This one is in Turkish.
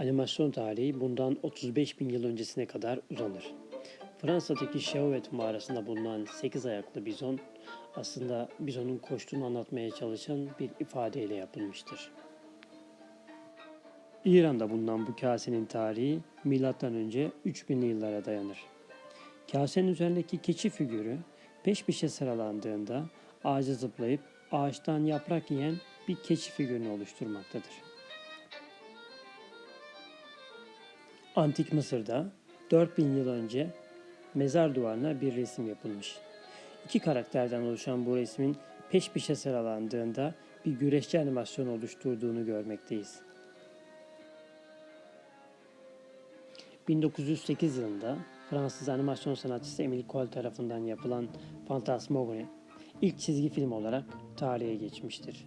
Animasyon tarihi bundan 35 bin yıl öncesine kadar uzanır. Fransa'daki Chauvet mağarasında bulunan 8 ayaklı bizon aslında bizonun koştuğunu anlatmaya çalışan bir ifadeyle yapılmıştır. İran'da bulunan bu kasenin tarihi M.Ö. 3000'li yıllara dayanır. Kasenin üzerindeki keçi figürü peş peşe sıralandığında ağaca zıplayıp ağaçtan yaprak yiyen bir keçi figürünü oluşturmaktadır. Antik Mısır'da 4000 yıl önce mezar duvarına bir resim yapılmış. İki karakterden oluşan bu resmin peş peşe sıralandığında bir güreşçi animasyon oluşturduğunu görmekteyiz. 1908 yılında Fransız animasyon sanatçısı Emile Cole tarafından yapılan Fantasmagorie ilk çizgi film olarak tarihe geçmiştir.